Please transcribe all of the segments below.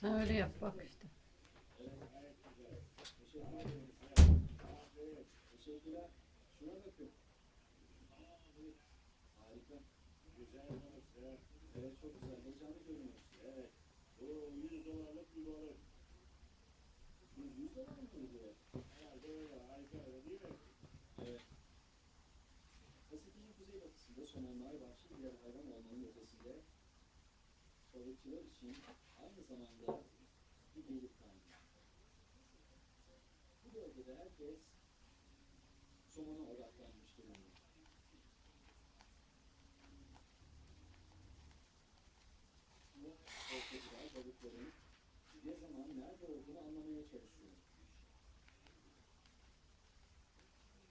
Sen öyle yap bak işte. Teşekkürler. Şuna bakın. Harika. Güzel balık. Evet. evet çok güzel. Heyecanlı görünüyor. Evet. O 100 dolarlık bir balık. Bu 100 dolar mıydı? Herhalde öyle. Harika öyle değil mi? Evet. Pasifik'in kuzeybatısında aynı zamanda bir gelir kaynağı. Bu bölgede herkes somona odaklanmış durumda. Ortacılar balıkların ne zaman nerede olduğunu anlamaya çalışıyor.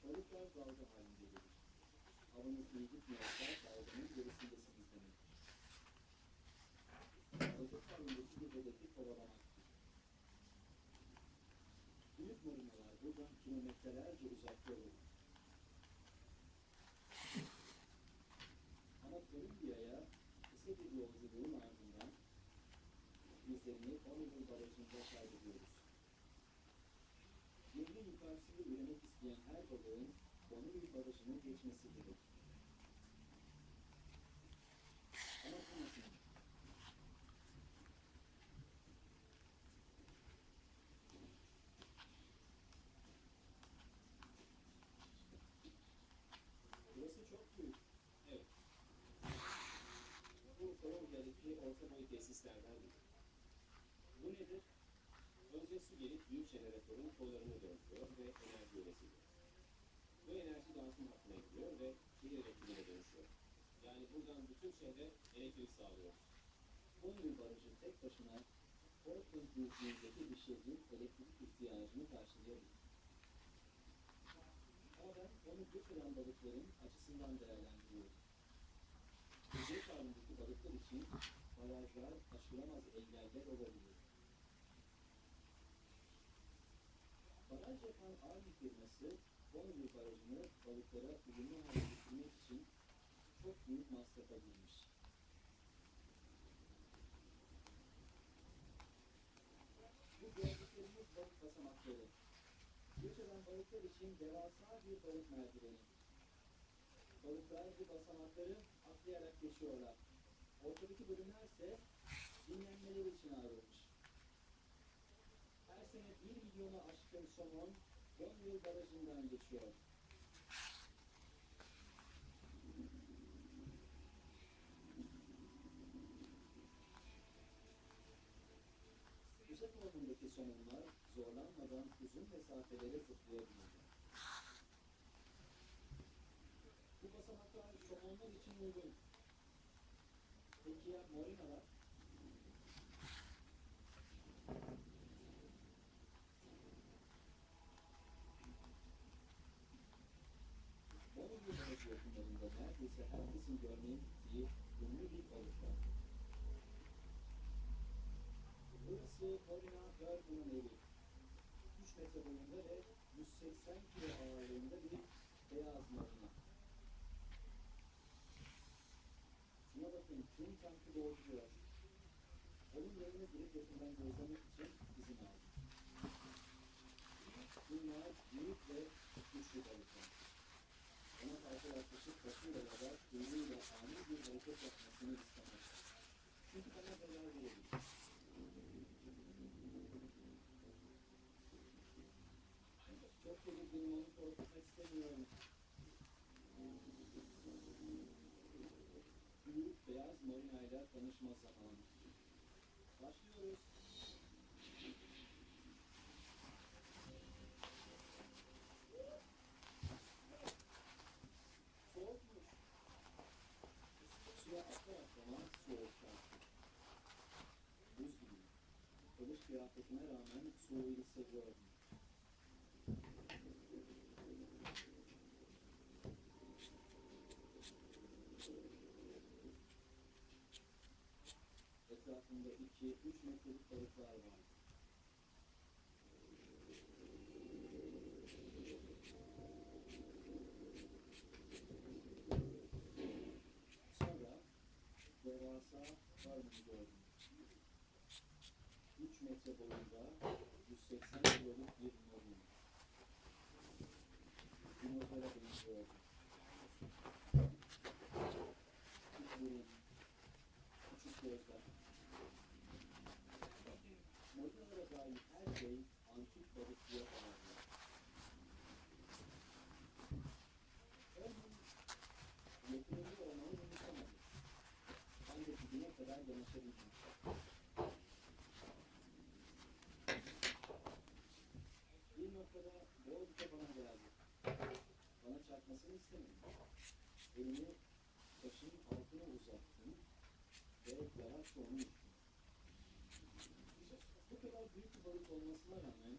Balıklar dalga halinde gelir. Havanız iyi gitmiyorsa dalganın gerisindesiniz Hedefi kovalamak. Büyük marinalar buradan kilometrelerce uzakta olur. Ama Kolombiya'ya kısa bir yolculuğun ardından izlerini Honolulu Barajı'nda kaybediyoruz. Yerini yukarısını üremek isteyen her balığın Honolulu Barajı'nı geçmesi gerek. Ama bu nasıl? Burası çok büyük. Evet. Bu Kolombiya'daki orta biri. Bu nedir? Önce su gelip büyük jeneratörün kollarını döndürüyor ve enerji üretiyor. Bu enerji dağıtım hattına gidiyor ve şehir elektriğine dönüşüyor. Yani buradan bütün şehre elektrik sağlıyoruz. Honolulu Barajı tek başına Portland büyüklüğündeki bir şehrin elektrik ihtiyacını karşılayabilir. Ama onu götüren balıkların açısından değerlendiriyorum. Kuzey karnındaki balıklar için barajlar aşılamaz engeller olabilir. Baraj yapan Army firması Honolulu Barajı'nı balıklara uyumlu hale getirmek için çok büyük masrafa girmiş. Bu gördüklerimiz balık basamakları. Göç eden balıklar için devasa bir balık merdiveni. Balıklar bu basamakları atlayarak geçiyorlar. Ortadaki bölümler ise dinlenmeleri için ayrılmış. Her sene 1 milyona aşkın somon Gönül Barajı'ndan geçiyor. Uzak ormandaki somonlar zorlanmadan uzun mesafelere zıplayabiliyor. Bu basamaklar somonlar için uygun. Peki ya morinalar? Honolulu Barajı yakınlarında neredeyse herkesin görmeye gittiği ünlü bir balık var. Burası Corina Bergman'ın evi. 3 metre boyunda ve 180 kilo ağırlığında bir beyaz marina. Tüm tankı dolduruyor. Onun yanına girip yakından gözlemek için izin aldım. Bunlar büyük ve güçlü balıklar. Ona karşı yaklaşık kasıyla ya da kuyruğuyla ani bir hareket yapmasını istemez. Çünkü bana zarar verebilir. Çok tedirginim onu korkutmak istemiyorum. Beyaz marinayla tanışma zamanı. Başlıyoruz. Soğukmuş. Suya atlar atlamaz soğuktan. Buz gibi. Kılıç kıyafetine rağmen soğuğu hissediyorum. İki, üç metrelik balıklar var. Sonra devasa karnını gördüm. 3 metre boyunda 180 kiloluk bir morin. Dinozora benziyor. Küçük burun, küçük gözler. Morinlara dair. Bir noktada Boğaz'da bana geldi. Bana çarpmasını istemedim. Elimi taşın altına uzattım ve yavaşça ittim. Bu kadar büyük bir balık olmasına rağmen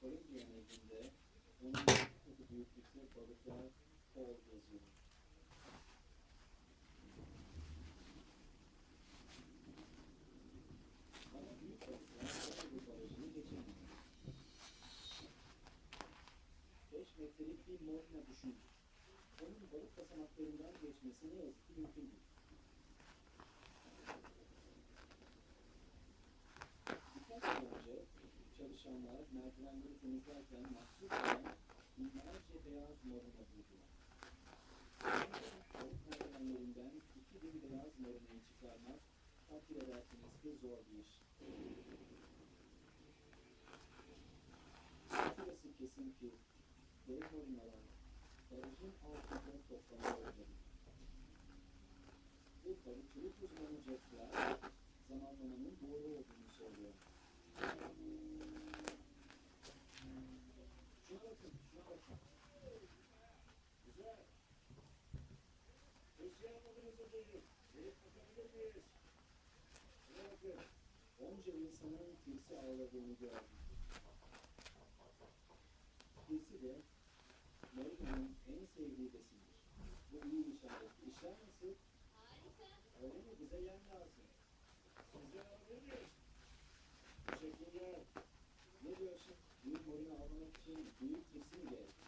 Kolombiya nehrinde onun katı büyüklükte balıklar kol geziyor. Ama büyük balıklar bu barajını geçemiyor. 5 metrelik bir morna düşün. Onun balık basamaklarından geçmesi ne yazık ki mümkün değil. Çalışanlar merdivenleri temizlerken mahsur olan binlerce beyaz morna buldular. Balık merdivenlerinden 2000 beyaz mornayı çıkarmak takdir edersiniz ki zor bir iş. Şurası kesin ki dev morinalar barajın altında toplanıyorlar. Bu balıkçılık uzmanı Jack'ler zamanlamanın doğru olduğunu söylüyor. Onca insanın tilsi ağladığını gördüm. Tilsi de Marina'nın en sevdiği besindir. Bu iyi işaret. İşler nasıl? Öyle mi? Bize yem lazım. Size alabilir miyiz? Teşekkürler. Ne diyorsun? Büyük morina almak için büyük kesim gerek.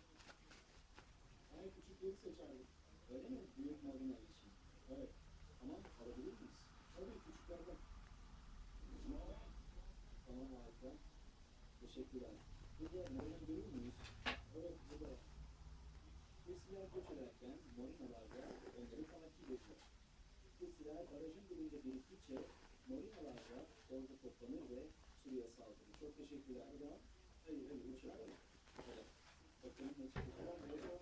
Küçükleri seçerdik. Öyle mi? Büyük morina için. Evet. Tamam. Alabilir miyiz? Tabii küçüklerden. Tamam harika. Teşekkürler. Burada morina görür müyüz? Evet burada. Kırsiler göç ederken morinalar da onları takip ediyor. Kırsiler barajın dibinde biriktikçe morinalar da orada toplanır ve suya saldırır. Çok teşekkürler. Hayır hayır. Hoşça kalın. Evet. Bakalım ne çıkacak.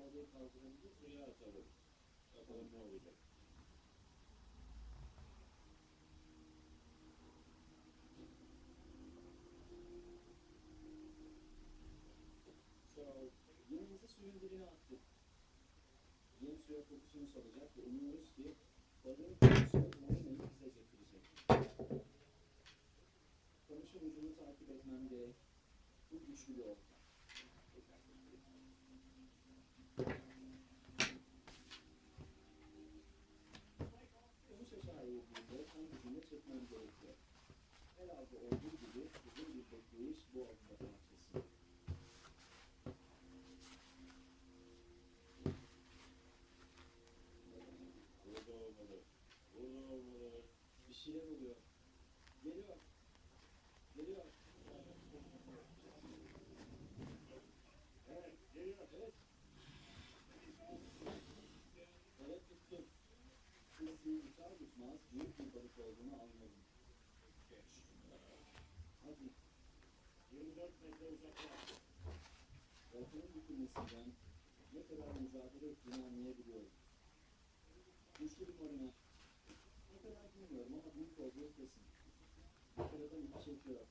sağ ol. Evet. İyi günler. Yine bitti. Al başlasın. Bu takımla ne büyüklükte balık avlanabilir? 3-3,5 metrelik. 180-250 kiloya kadar başarabilirsen. 3-3,5 metre. Mümkün evet. 250 kilo. Kesinlikle. Bu olta havada kaldırabilir. Suya atalım. Bakalım ne olacak. Yemimizi suyun dibine attık. Yem suya kokusunu salacak ve umuyoruz ki balığın kokusu morinayı bize getirecek. Kamışın ucunu takip etmem gerek. Bu güçlü bir olta. Çekmem gerekiyor. Herhalde olduğu gibi uzun bir bekleyiş bu olta parçası. Burada olmalı. Burada olmalı. Bir şeyler oluyor. Geliyor. Geliyor. Evet, geliyor. Evet. Evet tuttum. Kızı tutar tutmaz büyük bir balık olduğunu anladım. Hadi 24 metre uzaklaş. ortanın bükülmesinden ne kadar mücadele ettiğini anlayabiliyorum. Güçlü bir morina. Ne kadar bilmiyorum ama büyük olduğu kesin. Bir karadan ipi çekiyor.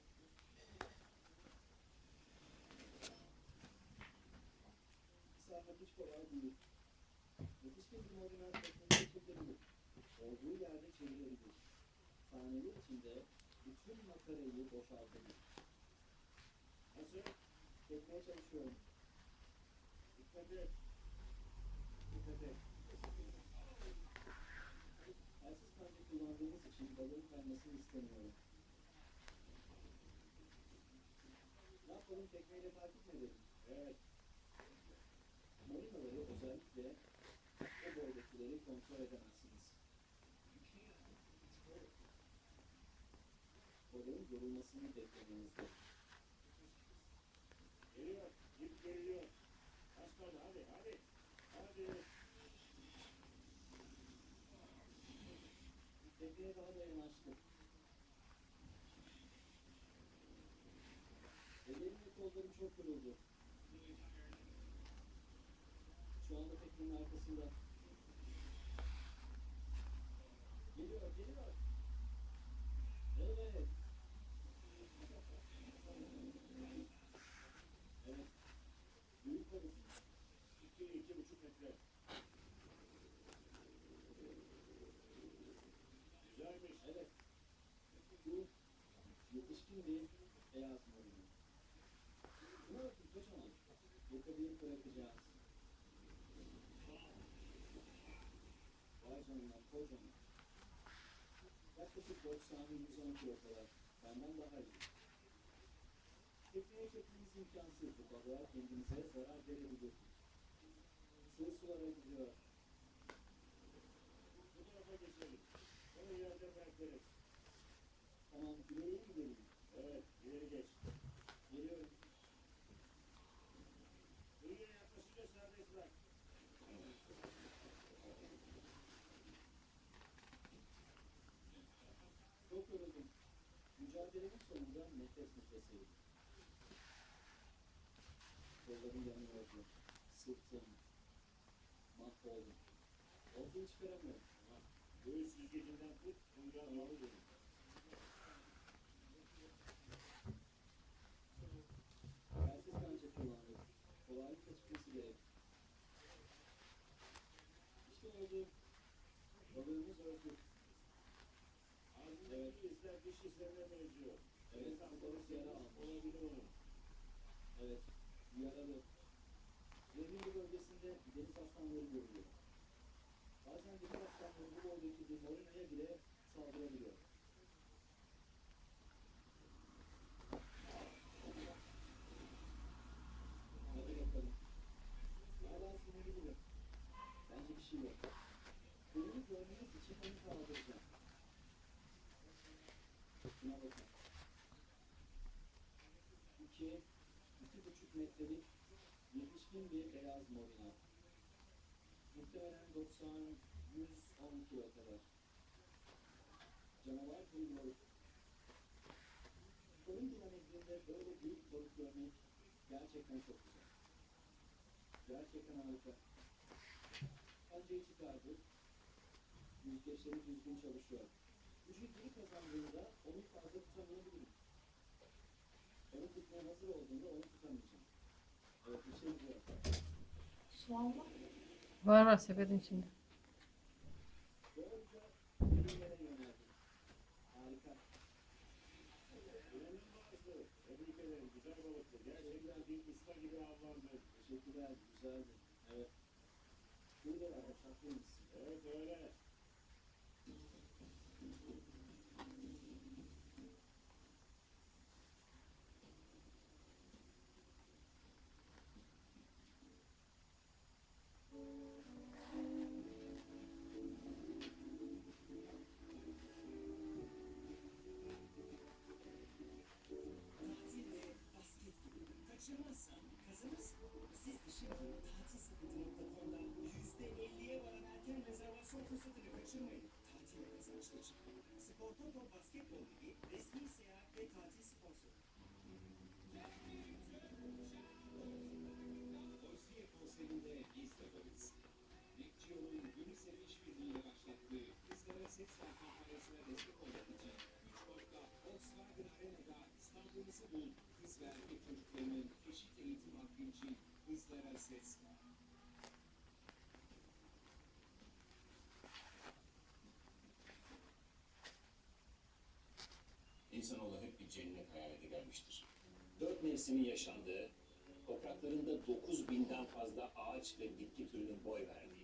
Sarmak hiç kolay değil. Yetişkin bir morina tekneyi çekebilir. Olduğu yerde çevirebilir. Saniyeler içinde bütün makarayı boşaltın. Nasıl? Çekmeye çalışıyorum. Dikkat et. Dikkat et. Telsiz kanca kullandığınız için balığın kaymasını istemiyorum. Ne yapalım tekneyle takip edelim? Evet. Marinaları özellikle o boydakileri kontrol edemezsiniz. Balığın yorulmasını beklemenizde. Geliyor. Git geliyor. Kaldı. Hadi hadi. Hadi. Tekneye daha da yanaştı. Ellerim ve kollarım çok yoruldu. Şu anda teknenin arkasında. Geliyor, geliyor. Evet. Evet. Büyük balık. İki, iki buçuk metre. Güzelmiş. Evet. Bu yetişkin bir beyaz marina. Buna bakın kocaman. Yakalayıp bırakacağız. Canına kocaman. Yaklaşık 90-110 kilo kadar. Benden daha iyi. Tekneye çekmeniz imkansız. Bu balığa kendinize zarar verebilir. Sığ sulara gidiyor. Bu tarafa geçelim. Onu yerde bırakırız. Tamam ileriye gidelim. Mücadelenin sonunda nefes nefeseydim. Kollarım yanıyordu. Sırtım. Mahvoldum. Ortaya çıkaramıyorum. Göğüs süzgecinden tut. Kuyruğa doğru dönün. Telsiz kanca kullandık. Kolaylıkla çıkması gerek. İşte oldu. Balığımız öldü. Ağzındaki izler diş izlerine benziyor. Evet, İnsan balık balık yara yara almış. olabilir onun. Evet. Yaralı. Zehirli bölgesinde deniz aslanları görülüyor. Bazen deniz aslanları bu boydaki bir marinaya bile saldırabiliyor. Hadi bakalım. Hala sinirli gibi. Bence bir şey yok. Bölümü görmeniz için onu kaldıracağım. Şuna bakın. İki, iki buçuk metrelik yetişkin bir beyaz morina. Muhtemelen 90, 110 kilo kadar. Canavar balık. Kolombiya nehrinde böyle büyük balık görmek gerçekten çok güzel. Gerçekten harika. Kancayı çıkardı. Yüzgeçleri düzgün çalışıyor. Geri kazandığında onu fazla tutamayabilirim. Onu tutmaya hazır olduğunda onu tutamayacağım. Evet, bir şey bu. Var? Var sepetin içinde. Evet. Burada haklıyız. Evet öyle. Kızlara Ses ver. cennet hayal edilenmiştir. Dört mevsimin yaşandığı, topraklarında 9 binden fazla ağaç ve bitki türünün boy verdiği,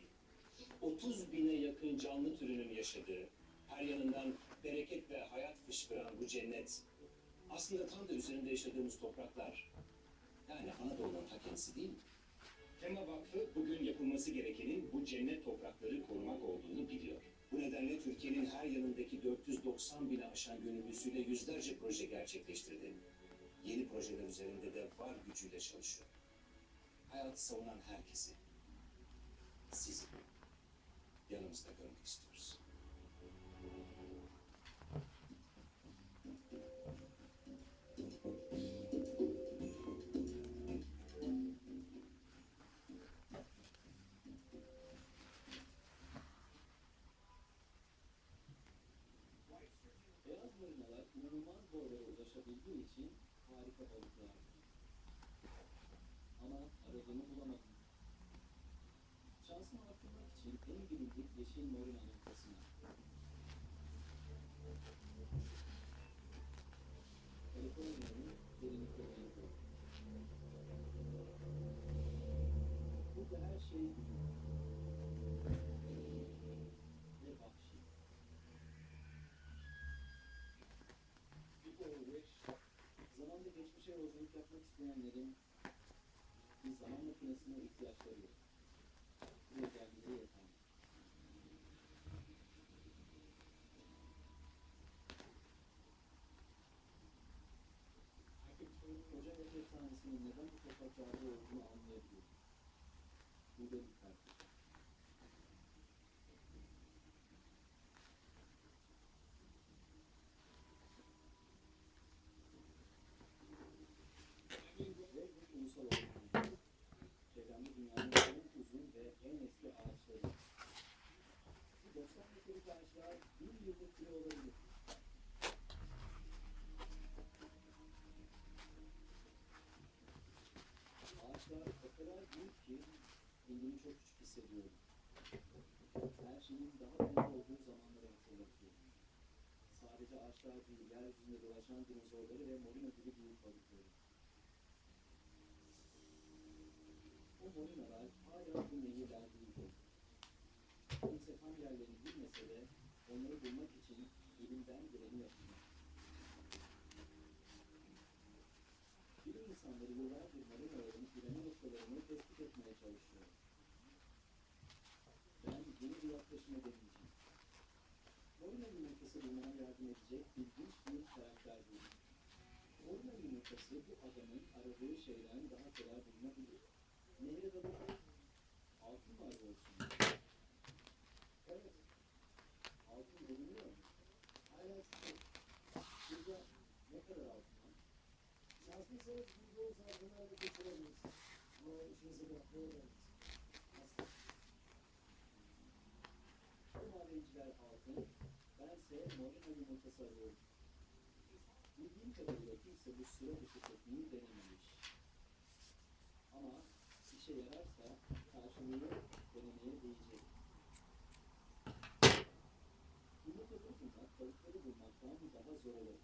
30 bine yakın canlı türünün yaşadığı, her yanından bereket ve hayat fışkıran bu cennet, aslında tam da üzerinde yaşadığımız topraklar. Yani Anadolu'nun ta kendisi değil mi? Tema Vakfı bugün yapılması gerekenin bu cennet toprakları korumak olduğunu biliyor. Bu nedenle Türkiye'nin her yanındaki 490 bine aşan gönüllüsüyle yüzlerce proje gerçekleştirdi. Yeni projeler üzerinde de var gücüyle çalışıyor. Hayatı savunan herkesi, sizi yanımızda görmek istiyoruz. Balinalar için harika balıklar. Ama aradığımı bulamadım. İçin en bilindik yeşil morina noktasına. Kaliforniya'nın derinliklerine koydum. Burada her şey. Ve vahşi. Zamanda geçmişe yolculuk yapmak isteyenlerin bir zaman makinesine ihtiyaçları yok. Buraya gelmeleri yeterli. Koca ve efsanesinin neden bu topraklarda olduğunu anlayabiliyorum. Burada bir fark. ve bir ulusal orman. Çevremde dünyanın en uzun ve en eski ağaçları. Bu 90 metrelik ağaçlar o kadar büyük ki kendimi çok küçük hissediyorum. Her şeyin daha büyük olduğu zamanları hatırlatıyor. Sadece ağaçlar değil, yeryüzünde dolaşan dinozorları ve morino gibi büyük balıkları. O morinalar hala bu nehirler değildi. Kimse tam yerlerini bilmese de onları bulmak için elimden geleni yapıyorum. Bilim insanları yıllardır marinaların üreme noktalarını tespit etmeye çalışıyor. Yaklaşıma deneyeceğim. Morina yumurtası bulmama yardım edecek ilginç bir karakter buldum. Morina yumurtası bu adamın aradığı şeyden daha kolay bulunabilir. Nehre dalıp altın var olsun. Evet. Altın bulunuyor. Hala çok. Burada ne kadar altın var? Şanslıysanız bir yol sardığını alıp götürebilirsiniz. Ama işinizi bırakmaya gelmez. Asla. Madenciler altın, bense morina yumurtası arıyorum. Bildiğim kadarıyla kimse bu sıra dışı tekniği denememiş. Ama işe yararsa karşılığı denemeye değecek. Yumurtaları bulmak, balıkları bulmaktan daha zor olur.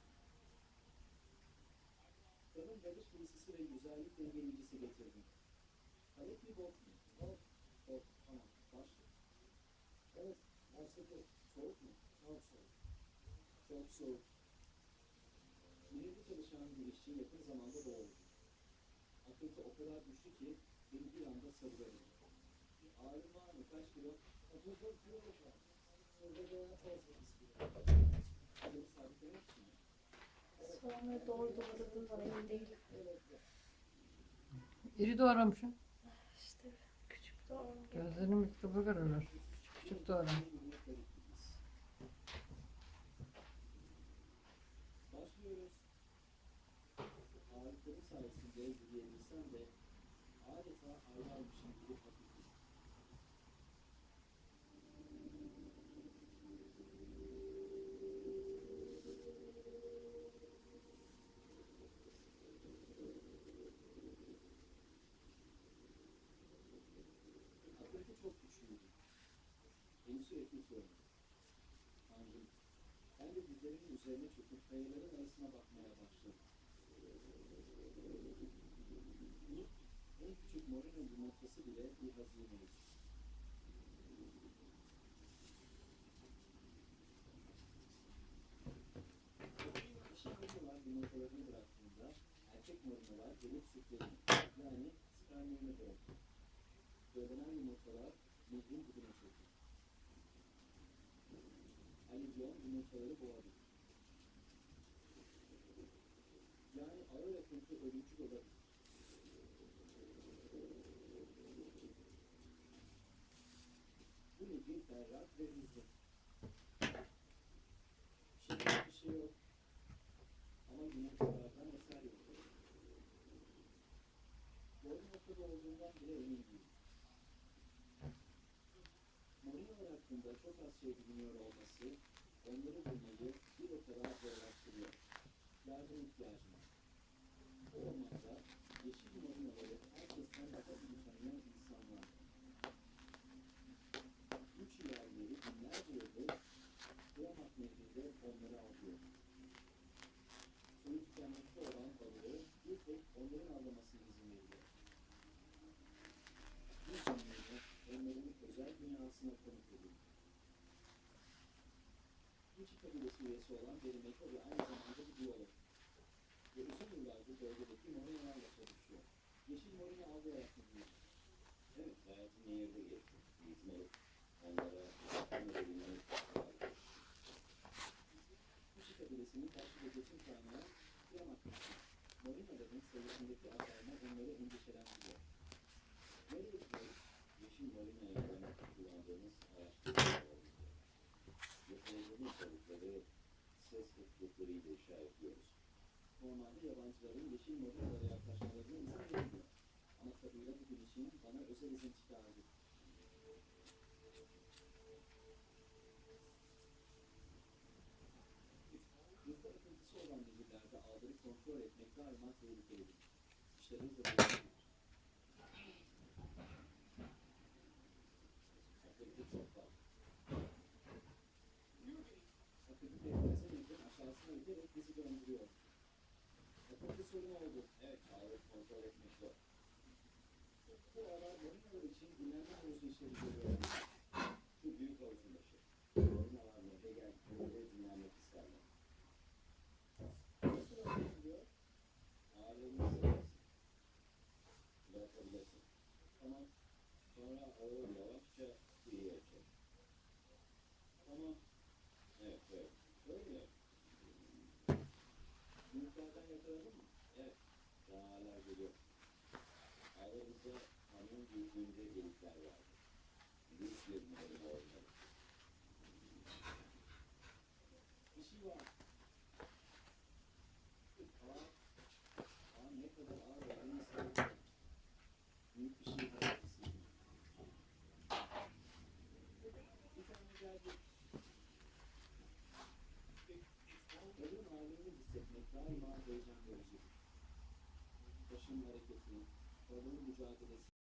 Kadın dalış giysisi ve güzellik dengeleyicisi getirdim. Alet mi bot mu? Bot. Bot. Tamam. Başla. Evet, başladı. Soğuk mu? Çok soğuk. Çok soğuk. Nehirde çalışan bir işçi yakın zamanda boğuldu. Akıntı o kadar güçlü ki beni bir anda salıverir. Ağrın var mı? Kaç kilo? 34 kilo var. Burada da 18 kilo. Beni sabitlemek için mi? Sonra doğru doğradın var emin değilim. İri doğramışsın. İşte küçük doğru. Gözlerini mikrobu görürler. Doğram. Başlıyoruz. Ağırlıkları sayesinde yürüyebilsem de adeta aylarmışım gibi hafifim. Akıntı çok güçlüydü. Beni sürekli sordu. Tanrım, ben de bir dizlerinin üzerine çöküp kayaların arasına bakmaya başladı. En küçük morino yumurtası bile bir hazineydi. Yumurtalarını bıraktığında erkek morinolar gelip sütlerini yani spermlerini bırakır. Dövülen yumurtalar nehrin dibine Alüvyon yumurtaları boğabilir. Yani ağır akıntı ölümcül olabilir. Bu nehir berrak ve hızlı. Şimdi bir şey yok. Ama yumurtalardan eser yok. Doğru noktada olduğundan bile emin değilim. Morinolar hakkında çok az şey biliniyor olması, onları bulmayı bir o kadar zorlaştırıyor. Yardım ihtiyacım var. Bu ormanda yeşil morinoları herkesten daha iyi tanıyan insanlar. Üç ilerleri binlerce yıldır Kıyamet Nehri'nde onları avlıyor. Suyu tükenmekte olan balığı bir tek onların avlamasına izin veriyor. Bu zamanı onların özel dünyasına konuk ediyor. Gucci kabilesi üyesi olan bir Meko ve aynı zamanda bir biyolog. Ve uzun yıllardır bölgedeki morinalarla çalışıyor. Yeşil morina avlayarak gidiyor. Evet, hayatım nehirde geçti. Alıp onlara önerilmeyi Gucci kabilesinin başlı ve geçim kaynağı Nehri. Morinaların sayısındaki azalma onları endişelendiriyor. Nereye gidiyoruz? Yeşil yayınlarına kullandığımız araçları balıkları ses ıtlıklarıyla işaretliyoruz. Normalde yabancıların yeşil morinalara yaklaşmalarına izin verilmiyor. Ama kabile bugün için bana özel izin çıkardı. Hızlı akıntısı olan nehirlerde ağları kontrol etmek daima tehlikelidir. İşleriniz de böyle. Akıntı çok fazla. Akıntı denize nehrin giderek bizi döndürüyor. Akıntı sorunu oldu. Evet, ağları kontrol etmek zor. Bu aralar marinalar için dinlenme havuzu işleri görüyor. Bu büyük havuzun başı. Marinalar nehre geldiklerinde dinlenmek isterler. Nasıl anlaşılıyor? Ağırlığını hissedersin. Bırakabilirsin. Tamam, Sonra ağır yavaşça kıyıya çek. tamam. Evet, evet. Böyle. Daha hala geliyor. Ağlarımızda kamyon büyüklüğünde delikler vardı. Büyük bir numara olmalı. Bir şey var. Aa, aa ne kadar ağır hissediyorum. Büyük bir şey var. Bir tane geldi. Balığın ağırlığını hissetmek daima heyecan Başın hareketi, balığın mücadelesi,